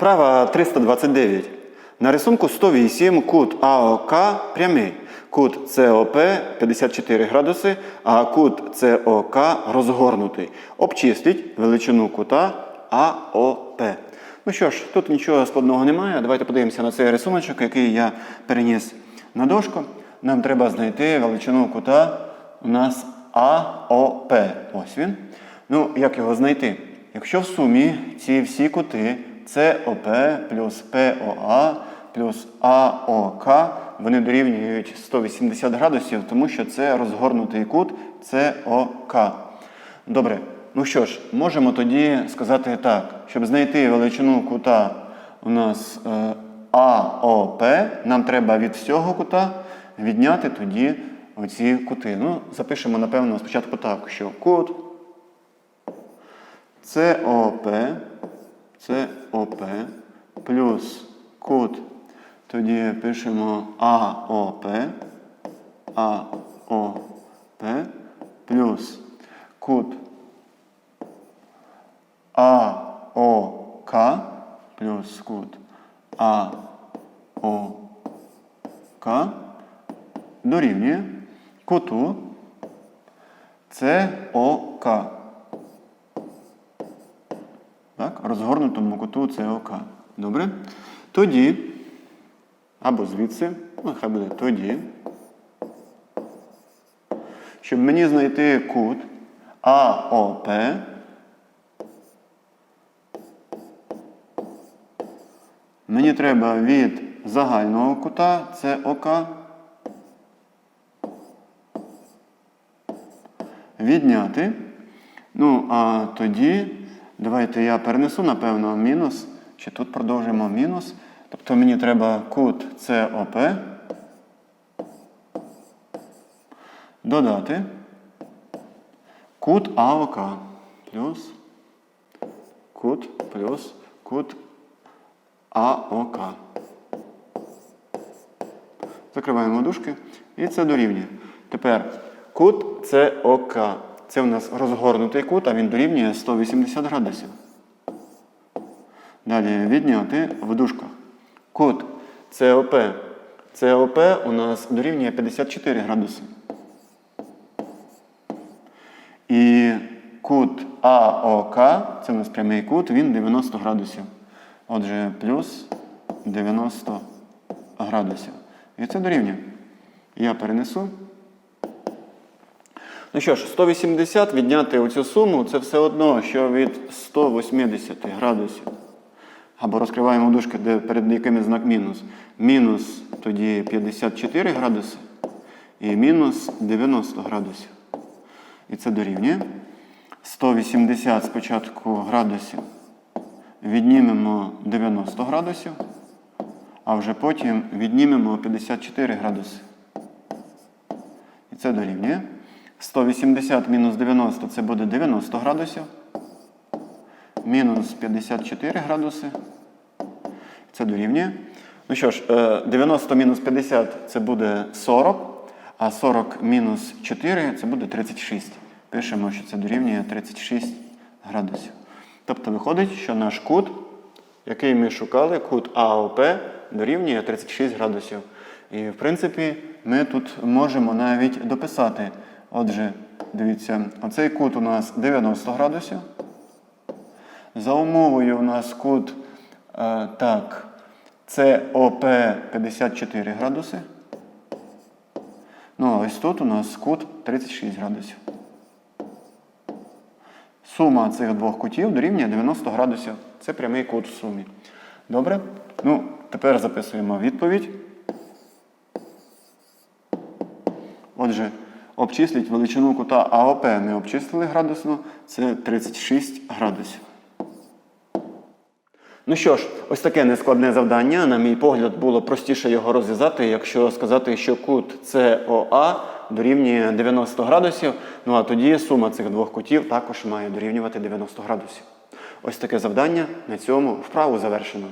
Вправа 329. На рисунку 108 кут АОК прямий. Кут СОП 54 градуси, а кут СОК розгорнутий. Обчисліть величину кута АОП. Ну що ж, тут нічого складного немає. Давайте подивимося на цей рисуночок, який я переніс на дошку. Нам треба знайти величину кута у нас АОП. Ось він. Ну, як його знайти? Якщо в сумі ці всі кути СОП плюс ПОА плюс АОК, вони дорівнюють 180 градусів, тому що це розгорнутий кут СОК. Добре, ну що ж, можемо тоді сказати так, щоб знайти величину кута у нас е, АОП, нам треба від всього кута відняти тоді оці кути. Ну, запишемо, напевно, спочатку так, що кут СОП, СОП плюс кут, тоді пишемо АОП, АОП плюс кут АОК плюс кут АОК дорівнює куту СОК. Так, розгорнутому куту СОК. Добре? Тоді, або звідси, ну, хай буде тоді. Щоб мені знайти кут АОП, мені треба від загального кута СОК відняти. Ну, а тоді давайте я перенесу, напевно, мінус. Чи тут продовжимо мінус. Тобто мені треба кут СОП додати кут АОК плюс кут плюс кут АОК. Закриваємо дужки. І це дорівнює. Тепер кут СОК. Це у нас розгорнутий кут, а він дорівнює 180 градусів. Далі відняти в дужках. Кут СОП. СОП у нас дорівнює 54 градуси. І кут АОК, це у нас прямий кут, він 90 градусів. Отже, плюс 90 градусів. І це дорівнює. Я перенесу. Ну що ж, 180 відняти оцю суму, це все одно, що від 180 градусів. Або розкриваємо дужки, де перед якими знак мінус. Мінус тоді 54 градуси і мінус 90 градусів. І це дорівнює. 180 спочатку градусів. Віднімемо 90 градусів, а вже потім віднімемо 54 градуси. І це дорівнює. 180 мінус 90 це буде 90 градусів. Мінус 54 градуси. Це дорівнює. Ну що ж, е, 90 мінус 50 це буде 40, а 40 мінус 4 це буде 36. Пишемо, що це дорівнює 36 градусів. Тобто виходить, що наш кут, який ми шукали, кут АОП, дорівнює 36 градусів. І в принципі, ми тут можемо навіть дописати. Отже, дивіться, оцей кут у нас 90 градусів. За умовою у нас кут е, так, СОП 54 градуси. Ну, а ось тут у нас кут 36 градусів. Сума цих двох кутів дорівнює 90 градусів. Це прямий кут в сумі. Добре? Ну, тепер записуємо відповідь. Отже, обчисліть величину кута АОП. Ми обчислили градусно. Це 36 градусів. Ну що ж, ось таке нескладне завдання. На мій погляд, було простіше його розв'язати, якщо сказати, що кут СОА дорівнює 90 градусів. Ну а тоді сума цих двох кутів також має дорівнювати 90 градусів. Ось таке завдання. На цьому вправу завершено.